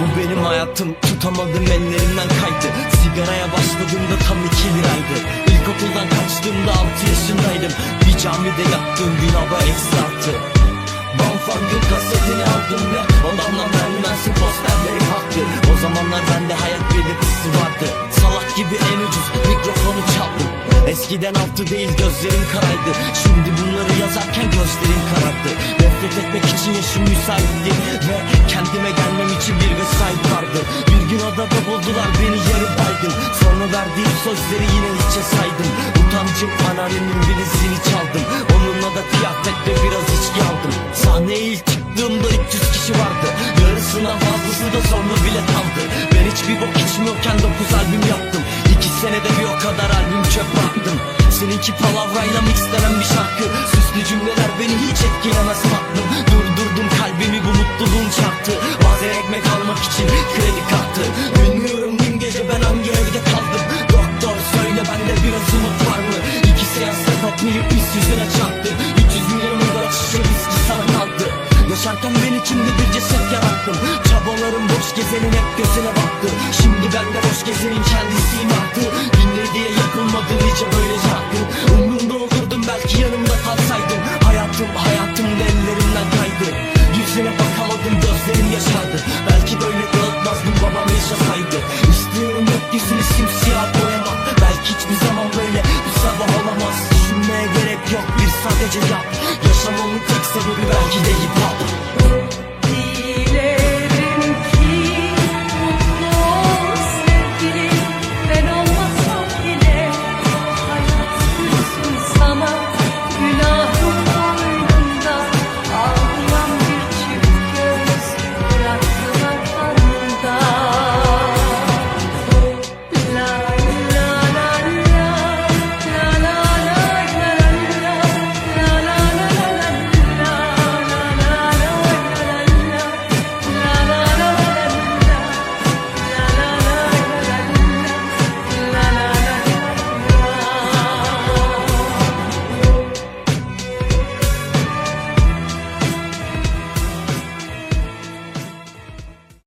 Bu benim hayatım tutamadım ellerimden kaydı. Sigaraya başladığımda tam iki liraydı. İlkokuldan kaçtığımda altı yaşındaydım. Bir camide yattığım gün hava eksi altı Banfang'ın kasetini aldım ve Ondan vermezsin posterleri hakkı O zamanlar bende hayat belirtisi vardı. Salak gibi en ucuz mikrofonu çaldım. Eskiden altı değil gözlerim karaydı Şimdi bunları yazarken gözlerim karardı. Nefret etmek için yaşım müsaitti Ve verdiğim sözleri yine hiçe saydım. Utancım anneannemin birisini çaldım. Onunla da kıyafet ve biraz içki aldım Sahneye ilk çıktığımda 300 kişi vardı. Yarısından fazlası da sonra bile kaldı. Ben hiçbir bok içmiyorken 9 albüm yaptım. İki senede bir o kadar albüm çöp attım. Seninki palavrayla mixlenen bir şarkı. Süslü cümleler beni hiç etkilemez tatlım Durdurdum kalbimi bu mutluluğun çarptı Bazen ekmek almak için kredi kartı. Bilmiyorum ben hangi evde kaldım. Doktor söyle bende biraz umut var mı? İki seans atmayıp üst yüzüne çarptı. 300 milyonun da şişe viski sana kaldı. Yaşarken ben içimde bir ceset yarattım. Çabalarım boş gezenin hep gözüne baktı. Şimdi ben de boş gezenin kendisiyim artık Dinle diye yapılmadı nice böyle şarkı Umrumda olurdum belki yanımda kalsaydın Hayatım hayatım da ellerimden kaydı. Yüzüne bakamadım gözlerim yaşardı. Belki böyle dağıtmazdım babam yaşasaydı yok bir sadece yap. Yaşamamın tek sebebi belki de hip hop